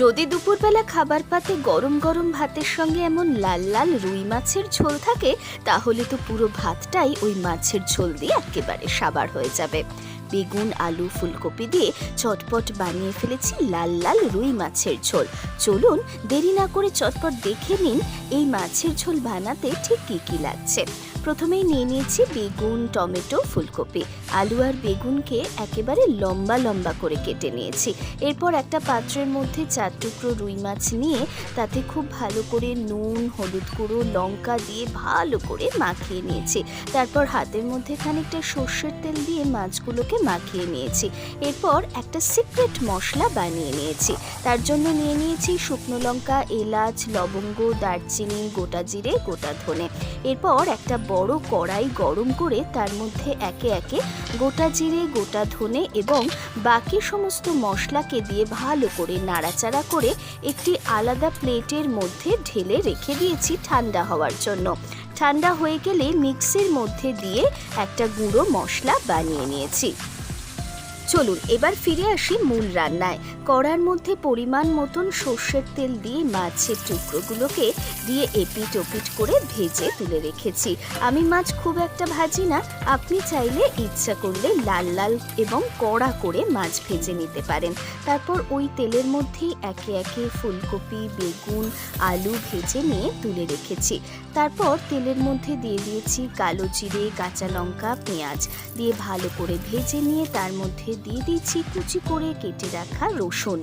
যদি দুপুরবেলা খাবার পাতে গরম গরম ভাতের সঙ্গে এমন লাল লাল রুই মাছের ঝোল থাকে, তাহলে তো পুরো ভাতটাই ওই মাছের ঝোল দিয়ে একেবারে সাবার হয়ে যাবে। বেগুন, আলু, ফুলকপি দিয়ে চটপট বানিয়ে ফেলেছি লাল লাল রুই মাছের ঝোল। চলুন দেরি না করে চটপট দেখে নিন এই মাছের ঝোল বানাতে ঠিক কী কী লাগছে। প্রথমেই নিয়ে নিয়েছি বেগুন, টমেটো, ফুলকপি। আলু আর বেগুনকে একেবারে লম্বা লম্বা করে কেটে নিয়েছি। এরপর একটা পাত্রের মধ্যে চার টুকরো রুই মাছ নিয়ে তাতে খুব ভালো করে নুন, হলুদ গুঁড়ো, লঙ্কা দিয়ে ভালো করে মাখিয়ে নিয়েছি। তারপর হাতের মধ্যে খানিকটা সর্ষের তেল দিয়ে মাছগুলোকে মাখিয়ে নিয়েছি। এরপর একটা সিক্রেট মশলা বানিয়ে নিয়েছি। তার জন্য নিয়ে নিয়েছি শুকনো লঙ্কা, এলাচ, লবঙ্গ, দারচিনি, গোটা জিরে, গোটা ধনে। এরপর একটা বড় কড়াই গরম করে তার মধ্যে একে একে গোটা জিরে, গোটা ধনে এবং বাকি সমস্ত মশলাকে দিয়ে ভালো করে নাড়াচাড়া করে একটি আলাদা প্লেটের মধ্যে ঢেলে রেখে দিয়েছি ঠান্ডা হওয়ার জন্য। ঠান্ডা হয়ে গেলে মিক্সির মধ্যে দিয়ে একটা গুঁড়ো মশলা বানিয়ে নিয়েছি। চলুন এবার ফিরে আসি মূল রান্নায়। কড়ার মধ্যে পরিমাণ মতন সর্ষের তেল দিয়ে মাছের টুকরোগুলোকে দিয়ে এপিট ওপিট করে ভেজে তুলে রেখেছি। আমি মাছ খুব একটা ভাজি না, আপনি চাইলে ইচ্ছা করলে লাল লাল এবং কড়া করে মাছ ভেজে নিতে পারেন। তারপর ওই তেলের মধ্যেই একে একে ফুলকপি, বেগুন, আলু ভেজে নিয়ে তুলে রেখেছি। তারপর তেলের মধ্যে দিয়ে দিয়েছি কালো জিরে, কাঁচা লঙ্কা, পেঁয়াজ। দিয়ে ভালো করে ভেজে নিয়ে তার মধ্যে দিয়ে দিচ্ছি কুচি করে কেটে রাখা রসুন।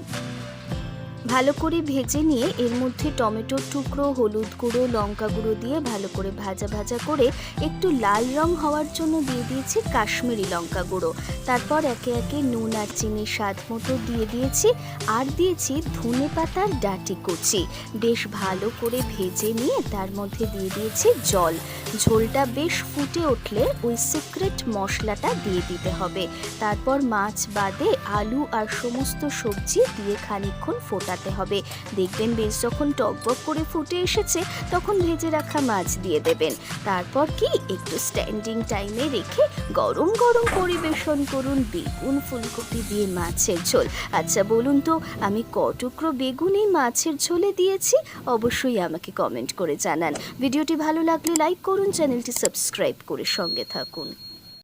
ভালো করে ভেজে নিয়ে এর মধ্যে টমেটোর টুকরো, হলুদ গুঁড়ো, লঙ্কা গুঁড়ো দিয়ে ভালো করে ভাজা ভাজা করে একটু লাল রং হওয়ার জন্য দিয়ে দিয়েছি কাশ্মীরি লঙ্কা গুঁড়ো। তারপর একে একে নুন আর চিনি স্বাদ মতো দিয়ে দিয়েছি আর দিয়েছি ধনে পাতার ডাটি কুচি। বেশ ভালো করে ভেজে নিয়ে তার মধ্যে দিয়ে দিয়েছি জল। ঝোলটা বেশ ফুটে উঠলে ওই সিক্রেট মশলাটা দিয়ে দিতে হবে। তারপর মাছ বাদে আলু আর সমস্ত সবজি দিয়ে খানিকক্ষণ ফোটাতে হবে। দেখবেন বেশ যখন টকবক করে ফুটে এসেছে, তখন ভেজে রাখা মাছ দিয়ে দেবেন। তারপর কি? একটু স্ট্যান্ডিং টাইমে রেখে গরম গরম পরিবেশন করুন বেগুন, ফুলকপি দিয়ে মাছের ঝোল। আচ্ছা বলুন তো, আমি কটুকরো বেগুন এই মাছের ঝোলে দিয়েছি? অবশ্যই আমাকে কমেন্ট করে জানান। ভিডিওটি ভালো লাগলে লাইক করুন, চ্যানেলটি সাবস্ক্রাইব করে সঙ্গে থাকুন।